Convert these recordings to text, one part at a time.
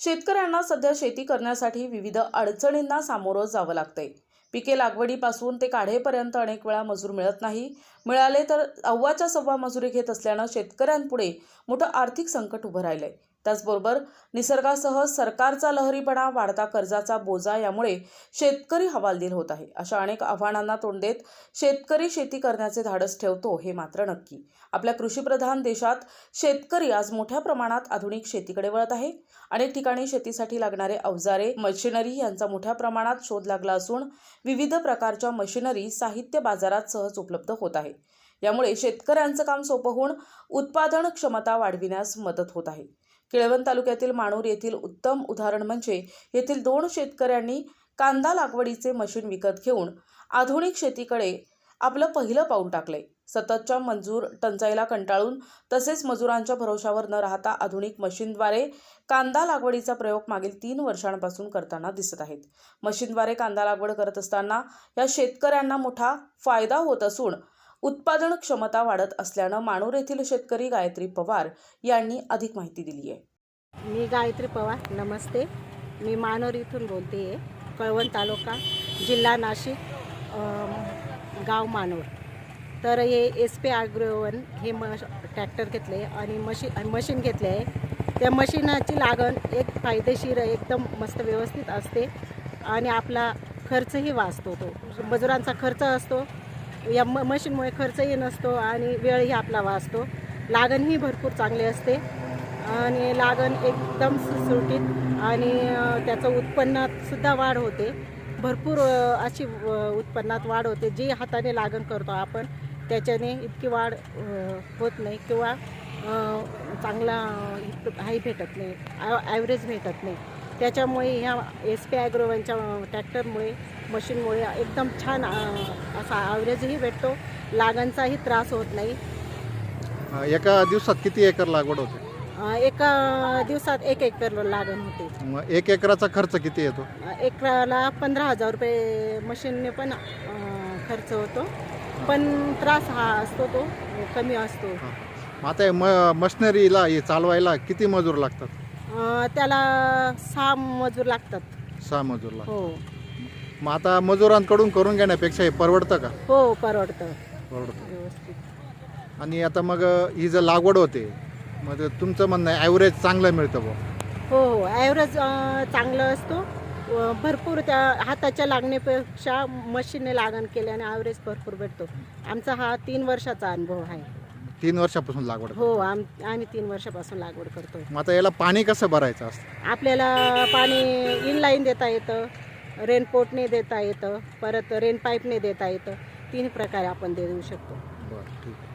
शेतकऱ्यांना सध्या शेती करण्यासाठी विविध अडचणींना सामोरं जावं लागतंय. पिके लागवडीपासून ते काढेपर्यंत अनेक वेळा मजूर मिळत नाही. मिळाले तर अव्वाच्या सव्वा मजुरी घेत असल्यानं शेतकऱ्यांपुढे मोठं आर्थिक संकट उभं राहिलंय. त्याचबरोबर निसर्गासह सरकारचा लहरीपणा वाढता कर्जाचा बोजा यामुळे शेतकरी हवालदिल होत आहे. अशा अनेक आव्हानांना तोंड देत शेतकरी शेती करण्याचे धाडस ठेवतो हे मात्र नक्की. आपल्या कृषीप्रधान देशात शेतकरी आज मोठ्या प्रमाणात आधुनिक शेतीकडे वळत आहे. अनेक ठिकाणी शेतीसाठी लागणारे अवजारे मशिनरी यांचा मोठ्या प्रमाणात शोध लागला असून विविध प्रकारच्या मशिनरी साहित्य बाजारात सहज उपलब्ध होत आहे यामुळे शेतकऱ्यांचं काम सोपं होऊन उत्पादन क्षमता वाढविण्यास मदत होत आहे. केळवण तालुक्यातील माणूर येथील उत्तम उदाहरण म्हणजे येथील दोन शेतकऱ्यांनी कांदा लागवडीचे मशीन विकत घेऊन आधुनिक शेतीकडे आपलं पहिलं पाऊल टाकलंय. सततच्या मंजूर टंचाईला कंटाळून तसेच मजुरांच्या भरोशावर न राहता आधुनिक मशीनद्वारे कांदा लागवडीचा प्रयोग मागील तीन वर्षांपासून करताना दिसत आहेत. मशीनद्वारे कांदा लागवड करत असताना या शेतकऱ्यांना मोठा फायदा होत असून उत्पादन क्षमता वाढत असल्यानं माणूर येथील शेतकरी गायत्री पवार यांनी अधिक माहिती दिली आहे. मी गायत्री पवार नमस्ते. मी मानोर इथून बोलते आहे कळवण तालुका जिल्हा नाशिक गाव मानोर तर हे एस पी आग्रोवन हे म ट्रॅक्टर घेतले आणि मशी मशीन घेतले आहे. त्या मशीनाची लागण एक फायदेशीर एकदम मस्त व्यवस्थित असते आणि आपला खर्चही वाचतो तो. मजुरांचा खर्च असतो या म मशीनमुळे खर्चही नसतो आणि वेळही आपला वाचतो. लागणही भरपूर चांगली असते. आणि लागण एकदम सुटसुटीत आणि त्याचं उत्पन्नातसुद्धा वाढ होते. भरपूर अशी उत्पन्नात वाढ होते. जी हाताने लागण करतो आपण त्याच्याने इतकी वाढ होत नाही किंवा चांगला अ, भेटत नाही. ॲव्हरेज भेटत नाही. त्याच्यामुळे ह्या एस पी ॲग्रोवनच्या ट्रॅक्टरमुळे मशीनमुळे एकदम छान असा ॲव्हरेजही भेटतो. लागणचाही त्रास होत नाही. एका दिवसात किती एकर लागवड होते? एका दिवसात एक एकर लागण होते. एक एकराचा खर्च किती येतो? एकराला पंधरा हजार रुपये मशीनने पण खर्च होतो. पण त्रास हा असतो तो कमी असतो. आता मशिनरीला चालवायला किती मजूर लागतात? अ, त्याला सहा मजूर लागतात. सहा मजूर लागतात. हो. मग आता मजुरांकडून करून घेण्यापेक्षा हे परवडतं का? हो परवडतं. परवडतं. व्यवस्थित. आणि आता मग अ, ही जर लागवड होते मग ते तुमचं म्हणणं आहे ॲव्हरेज चांगलं मिळतं बुवा. हो हो. ॲव्हरेज चांगलं असतो. व भरपूर त्या हाताच्या लागण्यापेक्षा मशीनने लागण केल्याने ॲव्हरेज भरपूर भेटतो. आमचा हा तीन वर्षाचा अनुभव आहे. तीन वर्षापासून लागवड हो आम आम्ही तीन वर्षापासून लागवड करतो मग आता याला पाणी कसं भरायचं असतं? आपल्याला पाणी इनलाईन देता येतं रेनपोटने देता येतं परत रेन पाईपने देता येतं. तीन प्रकारे आपण देऊ शकतो. बरं ठीक आहे.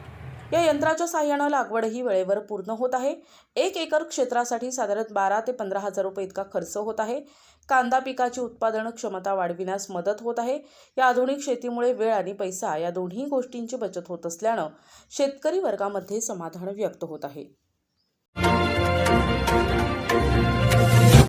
या यंत्राच्या साह्यानं लागवडही वेळेवर पूर्ण होत आहे. एक एकर क्षेत्रासाठी साधारण बारा ते पंधरा हजार रुपये इतका खर्च होत आहे. कांदा पिकाची उत्पादन क्षमता वाढविण्यास मदत होत आहे. या आधुनिक शेतीमुळे वेळ आणि पैसा या दोन्ही गोष्टींची बचत होत असल्यानं शेतकरी वर्गामध्ये समाधान व्यक्त होत आहे.